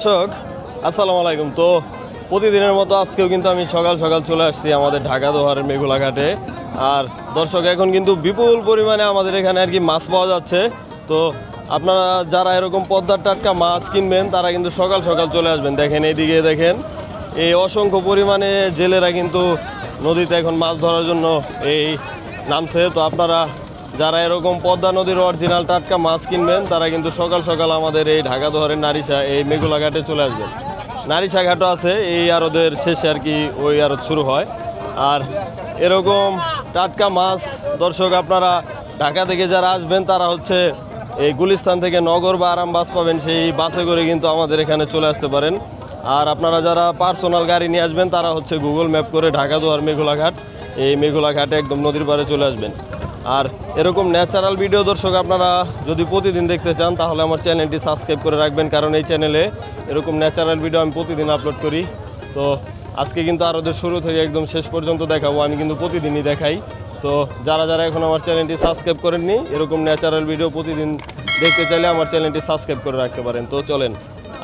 দর্শক, আসসালামু আলাইকুম। তো প্রতিদিনের মতো আজকেও কিন্তু আমি সকাল সকাল চলে আসছি আমাদের ঢাকা দোহারের মেঘুলা ঘাটে। আর দর্শক, এখন কিন্তু বিপুল পরিমাণে আমাদের এখানে আর কি মাছ পাওয়া যাচ্ছে। তো আপনারা যারা এরকম পদ্মার টাটকা মাছ কিনবেন, তারা কিন্তু সকাল সকাল চলে আসবেন। দেখেন এইদিকে দেখেন, এই অসংখ্য পরিমাণে জেলেরা কিন্তু নদীতে এখন মাছ ধরার জন্য এই নামছে। তো আপনারা যারা এরকম পদ্মা নদীর অরিজিনাল টাটকা মাছ কিনবেন, তারা কিন্তু সকাল সকাল আমাদের এই ঢাকা দোহারের নারিশা, এই মেঘুলা ঘাটে চলে আসবেন। নারিশা ঘাটও আছে, এই আরদের শেষে আর কি ওই আরদ শুরু হয়। আর এরকম টাটকা মাছ, দর্শক আপনারা ঢাকা থেকে যারা আসবেন, তারা হচ্ছে এই গুলিস্তান থেকে নগর বা আরাম বাস পাবেন, সেই বাসে করে কিন্তু আমাদের এখানে চলে আসতে পারেন। আর আপনারা যারা পার্সোনাল গাড়ি নিয়ে আসবেন, তারা হচ্ছে গুগল ম্যাপ করে ঢাকা দোয়ার মেঘুলা ঘাট, এই মেঘুলা ঘাটে একদম নদীর পাড়ে চলে আসবেন। আর এরকম ন্যাচারাল ভিডিও দর্শক আপনারা যদি প্রতিদিন দেখতে চান, তাহলে আমার চ্যানেলটি সাবস্ক্রাইব করে রাখবেন, কারণ এই চ্যানেলে এরকম ন্যাচারাল ভিডিও আমি প্রতিদিন আপলোড করি। তো আজকে কিন্তু আরোদের শুরু থেকে একদম শেষ পর্যন্ত দেখাবো, আমি কিন্তু প্রতিদিনই দেখাই। তো যারা যারা এখন আমার চ্যানেলটি সাবস্ক্রাইব করেননি, এরকম ন্যাচারাল ভিডিও প্রতিদিন দেখতে চাইলে আমার চ্যানেলটি সাবস্ক্রাইব করে রাখতে পারেন। তো চলেন,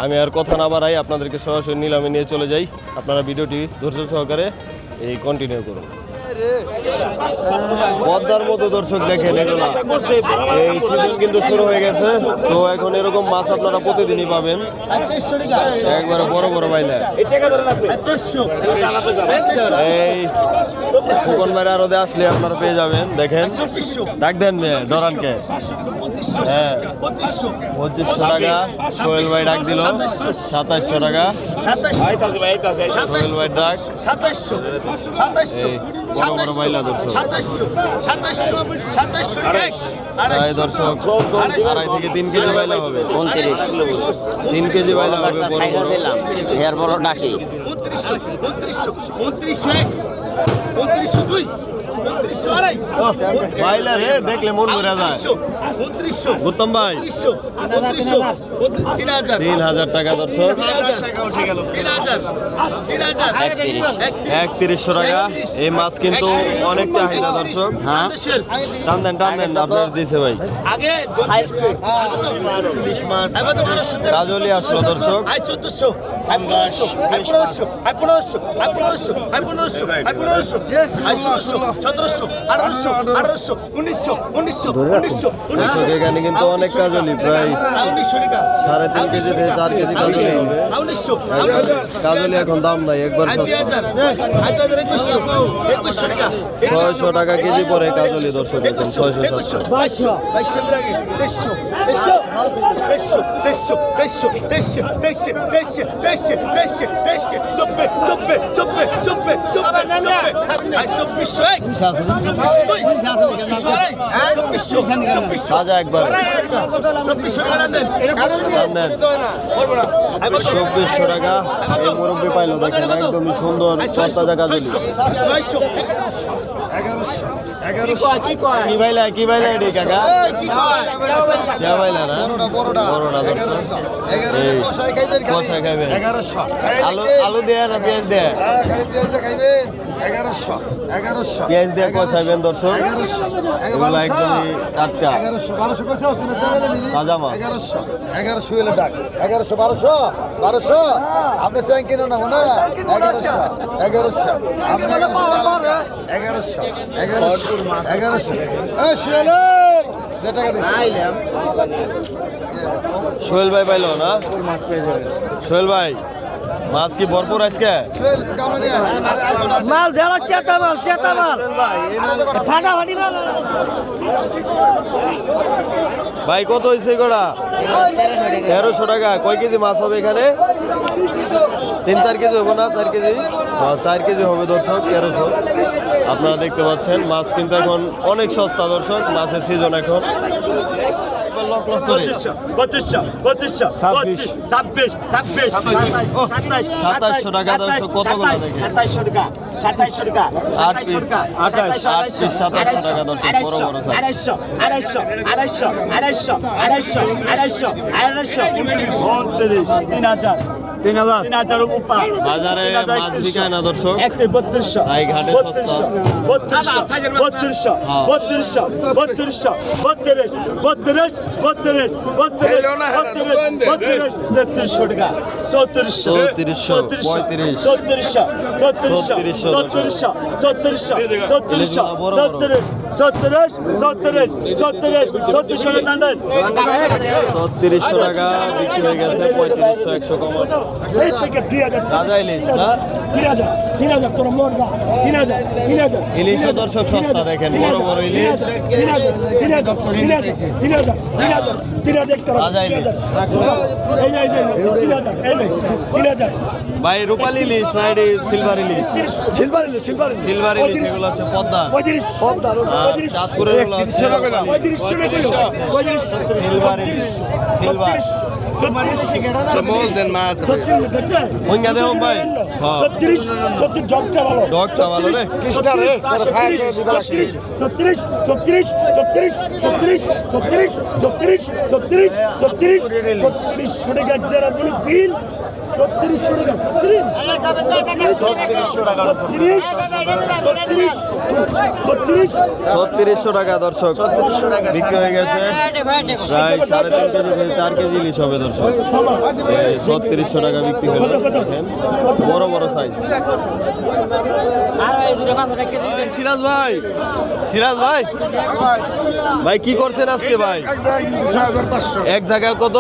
আমি আর কথা না বাড়াই, আপনাদেরকে সরাসরি নিলামে নিয়ে চলে যাই। আপনারা ভিডিওটি ধৈর্য সহকারে এই কন্টিনিউ করুন। পদ্মার মতো দর্শক দেখেন এগুলা। এই সিজন কিন্তু শুরু হয়ে গেছে তো এখন এরকম মাছ আপনারা প্রতিদিনই পাবেন। একবারে বড় বড় বাইলা। এই ফুকন বাইরে আরও আসলে আপনারা পেয়ে যাবেন দেখেন। ডাক দেন মেয়ে ডরানকে। হ্যাঁ। পঁচিশশো টাকা সোহেল ভাই ডাক দিল। সাতাশশো টাকা। সোহেল ভাই ডাক। এই। দর্শক। আড়াই থেকে তিন কেজি বাইলা হবে। উনত্রিশ। তিন কেজি বাইলা হবে বড় দিলাম এর বড় ডাকি। বাইলা রে দেখলে মন ভরে যায়। উত্তম ভাই। তিন হাজার। টাকা দর্শক একত্রিশশো টাকা। এই মাছ কিন্তু অনেক চাহিদা দর্শক। হ্যাঁ? টান দেন টান দেন আপনার দিছে ভাই। কাজলি আসলো দর্শক। দর্শক এখানে কিন্তু অনেক কাজলি প্রায় সাড়ে তিন কেজি থেকে চার কেজি কাজলি হবে কাজলি এখন দাম নাই একবার ছয়শো টাকা কেজি পরে কাজলি দর্শক এখন ছয়শো সাতশো বাইলা না বড়টা দর্শক এই সস্তা জায়গা আলু আলু দেয়া না পেঁয়াজ দেয়া? পেঁয়াজ দিয়ে কষাইবেন দর্শক। এগুলো একদমই টাটকা। তাজা মাছ। এগারোশো। এগারোশো এলো ডাক। এগারোশো বারোশো? বারোশো? আপনি স্যার কিনো না মনে? এগারোশো। এগারোশো। আপনি এগারোশো। এগারোশো। এগারোশো। সোহেল ভাই পাইলো না? মাছ পেয়ে যাবে। সোহেল ভাই মাছ কি ভরপুর আজকে? মাল দেওয়া চেতা মাল চেতা মাল। ফাটাফাটি মাল। ভাই কত হয়েছে গোড়া তেরোশো টাকা। কয় কেজি মাছ হবে এখানে? তিন চার কেজি হবে না চার কেজি হ্যাঁ, চার কেজি হবে দর্শক তেরোশো আপনারা দেখতে পাচ্ছেন মাছ কিন্তু এখন অনেক সস্তা দর্শক মাছের সিজন এখন। সাতাশশো টাকা দর্শক টাকা দর্শক বড় বড় আড়াইশো আড়াইশো আড়াইশো আড়াইশো আড়াইশো আড়াইশো আড়াইশো উনত্রিশ তিন হাজার তিন হাজার। তিন হাজার উপা। বাজারে মাছ বিকায় না দর্শক? একটি বত্রিশশো। তাই ঘাটে বত্রিশশো। বত্রিশশো। বত্রিশশো বত্রিশশো। বত্রিশশো। বত্রিশ। বত্রিশ। বত্রিশ। বত্রিশ। বত্রিশ। তেত্রিশশো টাকা। চৌত্রিশশো। চৌত্রিশশো, পঁয়ত্রিশ। চৌত্রিশশো। চৌত্রিশশো। চৌত্রিশশো, চৌত্রিশশো। চৌত্রিশশো। চৌত্রিশশো। বড় বড়। চৌত্রিশ। চৌত্রিশ। চৌত্রিশ। চৌত্রিশ। চৌত্রিশশো টাকা দেন। টাকা বিক্রি হয়ে গেছে পঁয়ত্রিশশো একশো কম আছে। এই থেকে দুই হাজার রাজা ইলিশ না তিন হাজার তিন হাজার তোর মোট দাম তিন হাজার তিন হাজার ইলিশও দর্শক সস্তা দেখেন বড় বড় ইলিশ তিন হাজার তিন হাজার তিন হাজার তিন হাজার তিন হাজার তিন হাজার তোর রাজা ইলিশ। এই এই তিন হাজার এই তিন হাজার ভাই রূপালি ইলিশ না এটি সিলভার ইলিশ সিলভার ইলিশ সিলভার ইলিশ সিলভার ইলিশ এগুলো হচ্ছে পদ্মা পঁয়ত্রিশ আর চাঁদপুরের এগুলো হচ্ছে পঁয়ত্রিশ silver ilish silver Good. The most than massive. When are they home by? ছত্রিশ ছত্রিশ ডগটা ভালো ডগটা ভালো রে কৃষ্ণা রে তোর ভাই ছত্রিশ ছত্রিশ ছত্রিশ ছত্রিশ ছত্রিশ ছত্রিশ ছত্রিশ ছত্রিশ ছত্রিশ ছত্রিশশো টাকা তিন ছত্রিশশো ছত্রিশশো দর্শক বিক্রি হয়ে গেছে প্রায় সাড়ে তিন কেজি থেকে চার কেজি ইলিশ হবে দর্শক ছত্রিশশো টাকা বিক্রি দেখেন বড় বড় সাইজ সিরাজ ভাই সিরাজ ভাই। ভাই কি করছেন আজকে ভাই? এক জায়গায় কত?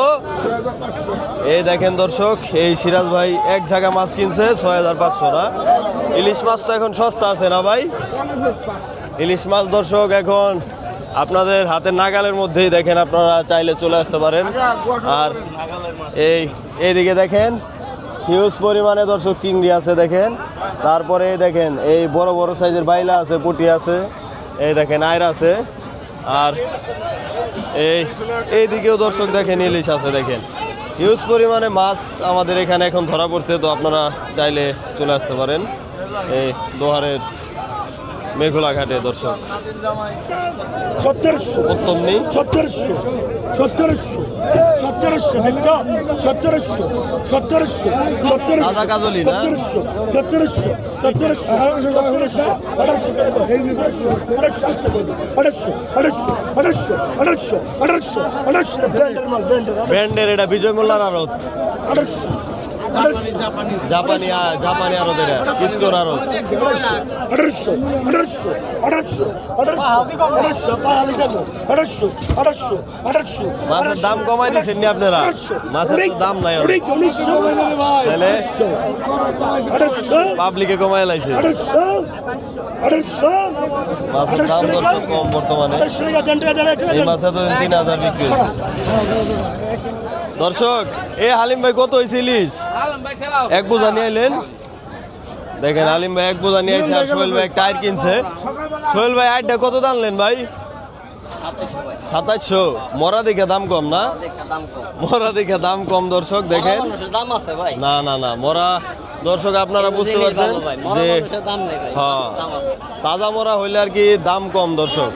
এই দেখেন দর্শক এই সিরাজ ভাই এক জায়গা মাছ কিনছে ছয় হাজার পাঁচশো না? ইলিশ মাছ তো এখন সস্তা আছে না ভাই? ইলিশ মাছ দর্শক এখন আপনাদের হাতের নাগালের মধ্যেই দেখেন আপনারা চাইলে চলে আসতে পারেন। আর এই এইদিকে দেখেন হিউজ পরিমাণে দর্শক চিংড়ি আছে দেখেন। তারপরে দেখেন, এই বড় বড় সাইজের বাইলা আছে, পুটি আছে, এই দেখেন আয়র আছে। আর এই, এইদিকেও দর্শক দেখেন, ইলিশ আছে দেখেন। হিউজ পরিমাণে মাছ আমাদের এখানে এখন ধরা পড়ছে, তো আপনারা চাইলে চলে আসতে পারেন। এই দোহারের মেঘলাঘাটে দর্শক ব্যান্ডের এটা বিজয় মোল্লার আড়ত আড়াইশো জাপানি জাপানি আড়ত এটা কিস্টোর আড়ত আঠারোশো আঠারোশো আঠারোশো আঠারোশো আঠারোশো আঠারোশো আঠারোশো মাছের দাম কমাই দিচ্ছেন নি আপনারা মাছের দাম নাই অনেক তাহলে পাবলিকে কমাই লাইছে মাছের দাম দর্শক কম বর্তমানে এই মাছে তো তিন হাজার বিক্রি হয়েছে দর্শক এ হালিম ভাই কত হয়েছে ইলিশ? এক বোঝা নিয়ে এলেন। দেখেন হালিম ভাই এক বোঝা নিয়ে এসে আর সোহেল ভাই একটা আইট কিনছে। সোহেল ভাই আইটটা কত দানলেন ভাই? সাতাশশো মরা দেখে দাম কম না? মরা দেখে দাম কম দর্শক দেখেন। দাম আছে ভাই না না না মরা। দর্শক আপনারা বুঝতে পারছেন যে হ্যাঁ তাজা মরা হইলে আর কি দাম কম দর্শক।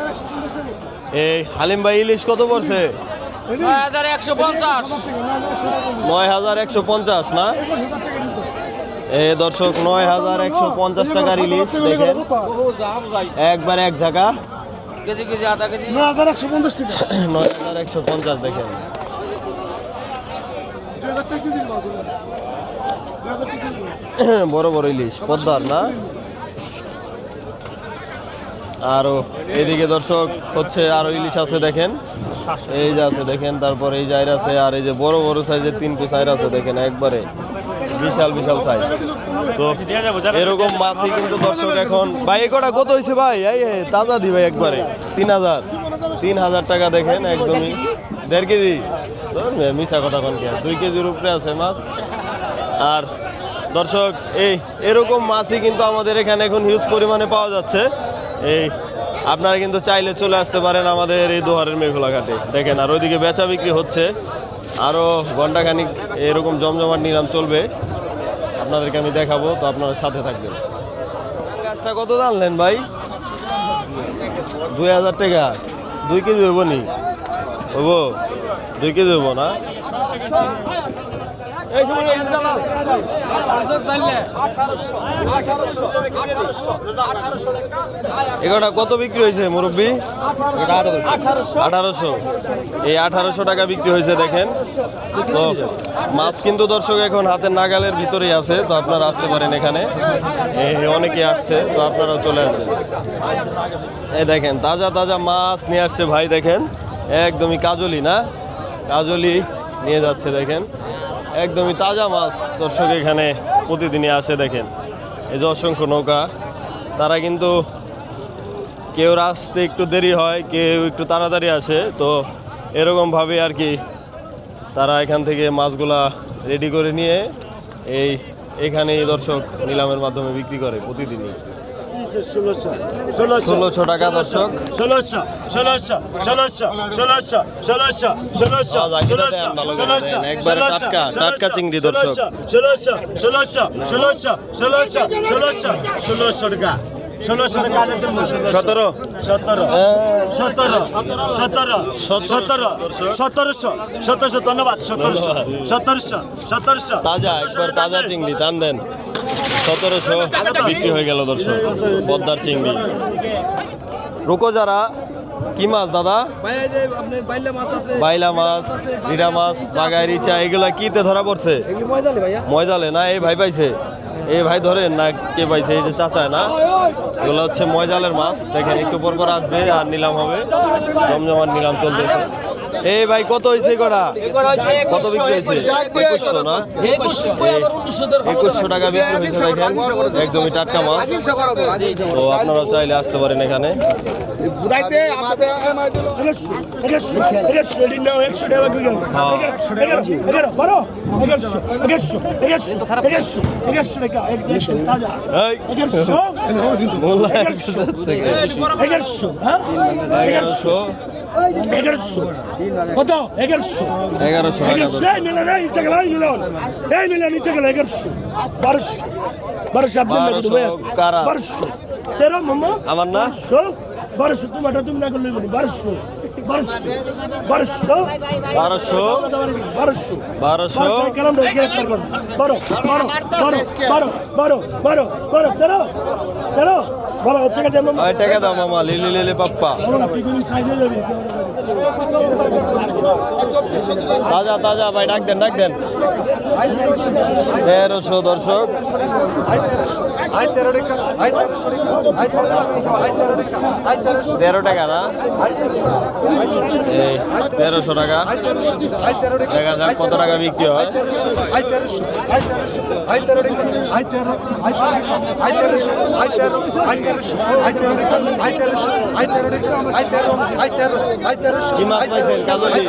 এই হালিম ভাই ইলিশ কত পড়ছে? নয় হাজার একশো পঞ্চাশ। না? এ দর্শক নয় হাজার একশো পঞ্চাশ টাকার ইলিশ দেখেন। একবার এক জায়গা কেজি কেজি আধা কেজি। নয় হাজার একশো পঞ্চাশ দেখেন। বড় বড় ইলিশ পদ্মার না? আরও এদিকে দর্শক হচ্ছে আরও ইলিশ আছে দেখেন। এই যে আছে দেখেন, তারপর এই জায়র আছে, আর এই যে বড় বড় সাইজের তিন পিস আইর আছে দেখেন একবারে। বিশাল বিশাল সাইজ তো এরকম মাছই কিন্তু দর্শক এখন ভাই এ কটা কত হয়েছে ভাই? এই তাজা দি ভাই একবারে। তিন হাজার। তিন হাজার টাকা দেখেন একদমই। দেড় কেজি। মিশা কথা কোন কি? দুই কেজির উপরে আছে মাছ। আর দর্শক, এই, এরকম মাছই কিন্তু আমাদের এখানে এখন হিউজ পরিমাণে পাওয়া যাচ্ছে। এই, আপনারা কিন্তু চাইলে চলে আসতে পারেন আমাদের এই দোহারের মেঘলা ঘাটে দেখেন, আর ওইদিকে বেচা বিক্রি হচ্ছে। আরও ঘন্টাখানিক এরকম জমজমাট নিলাম চলবে। আপনাদেরকে আমি দেখাবো, তো আপনারা সাথে থাকবেন। গাছটা কত জানলেন ভাই? দুই হাজার টাকা। দুই কেজি হইব নি? হইব। দুই কেজি হইব না? এগুলোটা কত বিক্রি হয়েছে মুরব্বী? আঠারোশো এই আঠারোশো টাকা বিক্রি হয়েছে দেখেন। তো মাছ কিন্তু দর্শক এখন হাতের নাগালের ভিতরেই আছে তো আপনারা আসতে পারেন এখানে। এই অনেকে আসছে তো আপনারাও চলে আসবেন। এই দেখেন তাজা তাজা মাছ নিয়ে আসছে ভাই দেখেন। একদমই কাজলি না? কাজলি নিয়ে যাচ্ছে দেখেন। একদমই তাজা মাছ দর্শক এখানে প্রতিদিনই আসে দেখেন। এই যে অসংখ্য নৌকা, তারা কিন্তু কেউ আসতে একটু দেরি হয়, কেউ একটু তাড়াতাড়ি আসে, তো এরকমভাবে আর কি তারা এখান থেকে মাছগুলা রেডি করে নিয়ে এই এখানে এই দর্শক নিলামের মাধ্যমে বিক্রি করে প্রতিদিনই। ষোলোশো ষোলোশো ষোলোশো টাকা দর্শক ষোলোশো ষোলোশো ষোলোশো ষোলোশো ষোলোশো ষোলোশো আজ আগে ষোলোশো দেন, ভালো করে ষোলোশো দেন। একবারে টাটকা, টাটকা চিংড়ি দর্শক। ষোলোশো ষোলোশো ষোলোশো ষোলোশো ষোলোশো ষোলোশো টাকা ষোলোশো টাকা আনে দেবো সতেরো সতেরো সতেরো সতেরো সতেরো সতেরোশো সতেরোশো ধন্যবাদ সতেরোশো সতেরোশো সতেরোশো তাজা একবার তাজা চিংড়ি টান দেন সতেরোশো বিক্রি হয়ে গেল, দর্শক। পদ্মার চিংড়ি। রুকো যারা, কি মাছ দাদা? বাইলা মাছ রিডা মাছ বাগাই রিচা, এগুলা কিতে ধরা পড়ছে? ময়দালে না? এই ভাই পাইছে। এই ভাই ধরেন না, কে পাইছে? এই যে চাচায় না? এগুলো হচ্ছে ময়জালের মাছ। দেখেন, একটু পর পর আসবে আর নিলাম হবে। জমজমার নিলাম চলতেছে। এই ভাই কত হয়েছে কত বিক্রি হয়েছে? একুশশো। না? একুশশো টাকা বিক্রি হয়েছে দেখেন। একদমই টাটকা মাছ। তো আপনারা চাইলে আসতে পারেন এখানে। এগারোশো এগারোশো। কত? এগারোশো। এগারোশো এই মিলন এই নিচে গেল এই মিলন। এই মিলন নিচে গেল এগারোশো। বারোশো। বারোশো আপনার বারোশো তেরো মামা? আমার না? বারোশো। তোমারটা তুমি না করলে বারোশো। বারোশো। বারোশো। বারোশো। বারোশো। বারো বারো বারো বারো বারো বারো তেরো। তেরো? টাকা দাও মামা লিলি লিলি পাপ্পা। তাজা তাজা, ভাই, ডাক দেন ডাক দেন। তেরোশো দর্শক। তেরো টাকা না? তেরোশো টাকা। দেখা যাক কত টাকা বিক্রি হয়। কি মাছ পাইছেন? কাজলি?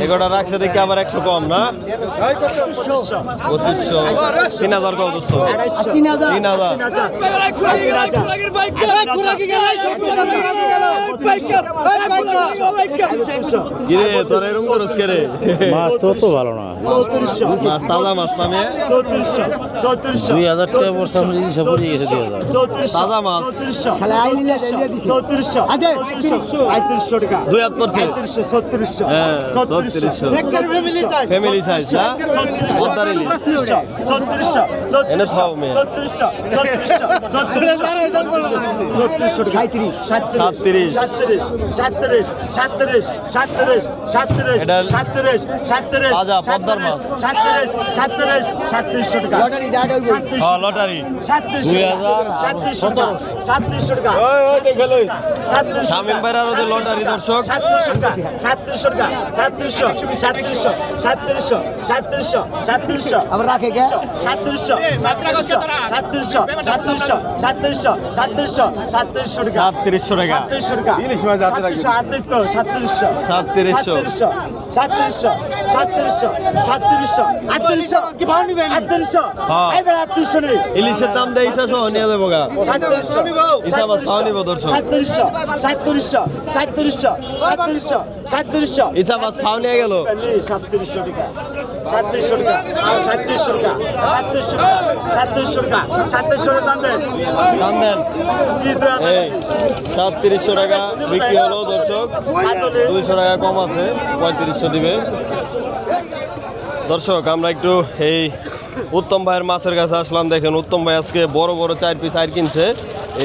টাকা টাকা হয়ে রাখছে দেখি আবার একশো কম না? পঁচিশশো। তিন হাজার কত দোস্ত? মাছ তো তো ভালো না। মাছ তাজা মাছ নামে দুই হাজার টাকা পড়ছে হিসাব করে গেছে দুই হাজার। তাজা মাছ। চৌত্রিশশো। আটত্রিশশো টাকা। দুই হাত পড়ছে। ছত্রিশশো ছত্রিশশো ছত্রিশশো। ফ্যামিলি সাইজ ছত্রিশশো ছত্রিশশো মেয়ে। ছত্রিশশো ছত্রিশশো ছত্রিশশো ছত্রিশশো টাকা। সাতত্রিশ। সাতত্রিশ সাতত্রিশ সাতত্রিশ সাতত্রিশ সাতত্রিশ সাতত্রিশ সাতত্রিশ। সাতত্রিশ সাতত্রিশ সাতত্রিশশো টাকা। হ্যাঁ লটারি। সাতত্রিশশো হাজার সাতত্রিশশো টাকা সাতত্রিশশো টাকা। শামীম আরও যে লটারি দর্শক। সাতত্রিশশো টাকা সাতত্রিশশো টাকা সাতত্রিশশো সাতত্রিশশো সাতত্রিশশো সাতত্রিশশো সাতত্রিশশো আবার রাখে কে? সাতত্রিশশো সাতত্রিশশো সাতত্রিশশো সাতত্রিশশো সাতত্রিশশো সাতত্রিশশো সাতত্রিশশো টাকা সাতত্রিশশো টাকা। সাতত্রিশশো টাকা। ইলিশ মাছ। সাতত্রিশশো সাতত্রিশশো। সাতত্রিশশো। সাতত্রিশশো সাতত্রিশশো সাতত্রিশশো আটত্রিশশো। আটত্রিশশো। হ্যাঁ। এবার আটত্রিশশো নেই। ইলিশের দাম দেয় ইসা সহ নিয়ে দেবো গা। সাতত্রিশশো ইসা মাছ খাওয়া নিবো দর্শক। সাতত্রিশশো সাতত্রিশশো সাতত্রিশশো সাতত্রিশশো সাতত্রিশশো। ইসা মাছ খাওয়া নিয়ে গেল। সাতত্রিশশো টাকা। সাতত্রিশশো টাকা। সাতত্রিশশো টাকা। সাতত্রিশশো টাকা। সাতত্রিশশো টাকা। সাতত্রিশশো টাকা দাম দেন। দাম দেন। কি তো এত? এই সাতত্রিশশো টাকা বিক্রি হলো দর্শক। দুইশো টাকা কম আছে পঁয়ত্রিশশো দিবে। দর্শক আমরা একটু এই উত্তম ভাইয়ের মাছের কাছে আসলাম। দেখেন উত্তম ভাই আজকে বড় বড় চার পিস আইর কিনছে।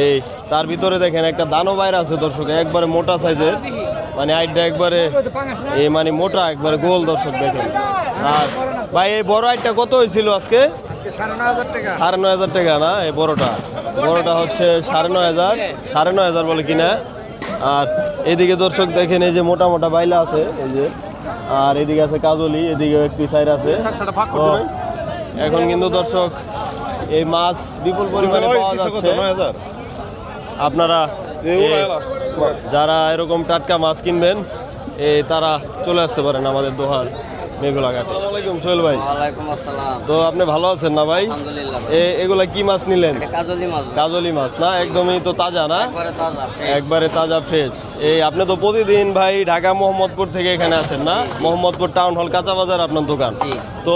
এই তার ভিতরে দেখেন একটা দানো বাইর আছে দর্শক একবারে মোটা সাইজের। মানে আইটটা একবারে এই মানে মোটা একবারে গোল দর্শক দেখেন। আর ভাই এই বড় আইটটা কত হয়েছিল আজকে? সাড়ে নয় হাজার টাকা না এই বড়টা? বড়টা হচ্ছে সাড়ে নয় হাজার সাড়ে নয় হাজার বলে কিনা। আর এদিকে দর্শক দেখেন এই যে মোটা মোটা বাইলা আছে এই যে। আর এদিকে আছে কাজলি এদিকে এক সাইড আছে। এখন কিন্তু দর্শক এই মাছ বিপুল পরিমাণে পাওয়া যাচ্ছে। আপনারা যারা এরকম টাটকা মাছ কিনবেন এই তারা চলে আসতে পারেন আমাদের দোহার মেঘুলা ঘাটে। আলাইকুম সোহেল ভাই। ওয়ালাইকুম আসসালাম। তো আপনি ভালো আছেন না ভাই? এগুলা কি মাছ নিলেন? কাজলি মাছ কাজলি মাছ না? একদমই তো তাজা না? একবারে তাজা ফ্রেশ এই আপনি তো প্রতিদিন ভাই ঢাকা মোহাম্মদপুর থেকে এখানে আসেন না? মোহাম্মদপুর টাউন হল কাঁচা বাজার আপনার দোকান। তো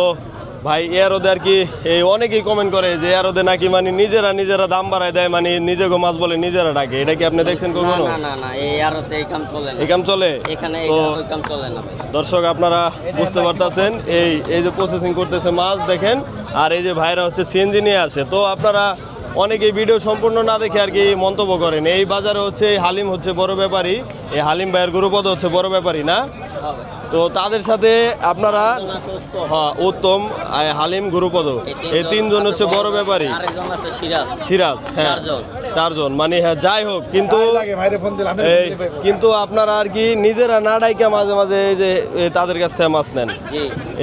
ভাই এয়ারোদে আর কি এই অনেকেই কমেন্ট করে যে এয়ারোদে নাকি মানে নিজেরা নিজেরা দাম বাড়ায় দেয় মানে নিজেকে মাছ বলে নিজেরা ডাকে। এটা কি আপনি দেখছেন কখনো? না না না এই আরতে এই কাম চলে না। এই কাম চলে? এখানে এই কাম- চলে না ভাই। দর্শক আপনারা বুঝতে পারতাছেন এই এই যে প্রসেসিং করতেছে মাছ দেখেন আর এই যে ভাইরা হচ্ছে সিএনজি নিয়ে আসে তো আপনারা অনেকেই ভিডিও সম্পূর্ণ না দেখে আর কি মন্তব্য করেন। এই বাজারে হচ্ছে এই হালিম হচ্ছে বড় ব্যাপারী। এই হালিম ভাইয়ের গুরুপদ হচ্ছে বড় ব্যাপারী না? হবে। তো তাদের সাথে আপনারা হ্যাঁ উত্তম হালিম গুরুপদ। এই তিনজন হচ্ছে বড় ব্যাপারী। সিরাজ। সিরাজ হ্যাঁ। চারজন। চারজন মানে হ্যাঁ যাই হোক কিন্তু কিন্তু আপনারা আর কি নিজেরা না ডাইকা মাঝে মাঝে এই যে তাদের কাছ থেকে মাছ নেন।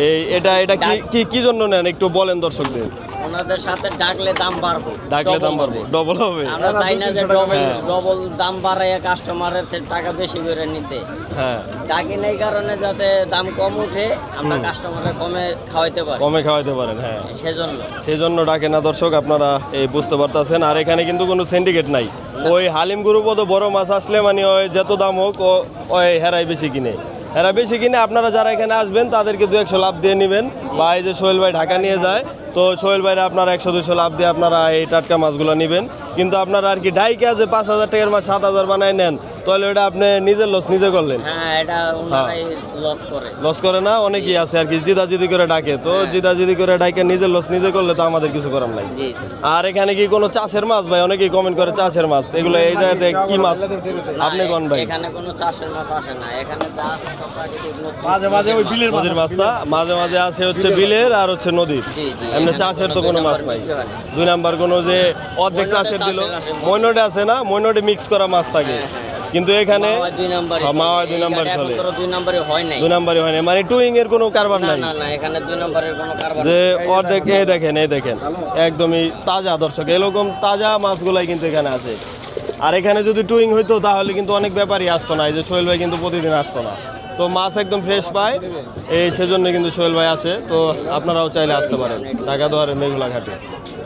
এই এটা এটা কি কি কি জন্য নেন একটু বলেন দর্শকদের। ওনাদের সাথে ডাকলে দাম বাড়বো ডাকলে দাম বাড়বে ডবল হবে। আমরা চাই না যে ডবল হ্যাঁ। ডবল দাম বাড়াইয়া কাস্টমারের থেকে টাকা বেশি করে নিতে। হ্যাঁ। ডাকি নেই কারণে যাতে দাম কম উঠে আমরা কাস্টমারের কমে খাওয়াইতে পারি। কমে খাওয়াইতে পারেন হ্যাঁ। সেজন্য। সেজন্য ডাকে না দর্শক আপনারা এই বুঝতে পারতেছেন। আর এখানে কিন্তু কোনো সিন্ডিকেট নাই। ওই হালিম গ্রুপও তো বড় মাছ আসলে মানে ওই যত দাম হোক ও ওই হেরাই বেশি কিনে। হেরা বেশি কিনে আপনারা যারা এখানে আসবেন, তাদেরকে দু একশো লাভ দিয়ে নেবেন। বা এই যে সোহেল ভাই ঢাকা নিয়ে যায়, তো সোহেল ভাইরা আপনারা একশো, দুশো লাভ দিয়ে আপনারা এই টাটকা মাছগুলো নেবেন। কিন্তু আপনারা আর কি ডাইকে আছে পাঁচ হাজার টাকার মাছ, সাত হাজার বানায় নেন। তাহলে ওটা আপনি নিজের লস নিজে করলেন? হ্যাঁ এটা লস করে। লস করে না? অনেকেই আছে আর কি জিদাজিদি করে ডাকে। তো জিদাজিদি করে ডাকে নিজের লস নিজে করলে তো আমাদের কিছু করার নাই। আর এখানে কি কোনো চাষের মাছ? ভাই অনেকেই কমেন্ট করে চাষের মাছ। এগুলো এই জায়গাতে কি মাছ? আপনি কোন ভাই? এখানে কোনো চাষের মাছ আসে না। এখানে। মাঝে মাঝে ওই বিলের নদীর মাছ না মাঝে মাঝে আছে হচ্ছে বিলের আর হচ্ছে নদীর। এমনি চাষের তো কোনো মাছ নাই। হয়। দুই নাম্বার কোনো যে অর্ধেক চাষের দিল। মইনটে আছে। না? মইনটে মিক্স করা মাছ থাকে। কিন্তু এখানে মাওয়া দুই নাম্বারই হ্যাঁ, চলে। দুই নাম্বার হয় নাই। দুই হয় না মানে টুইং এর কোনো কারবার নাই। না না এখানে দুই নাম্বারের কোনো কারবার যে। অর্ধেক এই দেখেন এই দেখেন। একদমই তাজা দর্শক। এরকম তাজা মাছগুলাই কিন্তু এখানে আছে। আর এখানে যদি টুইং হইতো তাহলে কিন্তু অনেক ব্যাপারই আসতো না। এই যে সোহেল ভাই কিন্তু প্রতিদিন আসতো না। তো মাছ একদম ফ্রেশ পায়। এই সেজন্য কিন্তু সোহেল ভাই আসে। তো আপনারাও চাইলে আসতে পারেন। ঢাকা দোয়ারের মেঘুলা ঘাটে।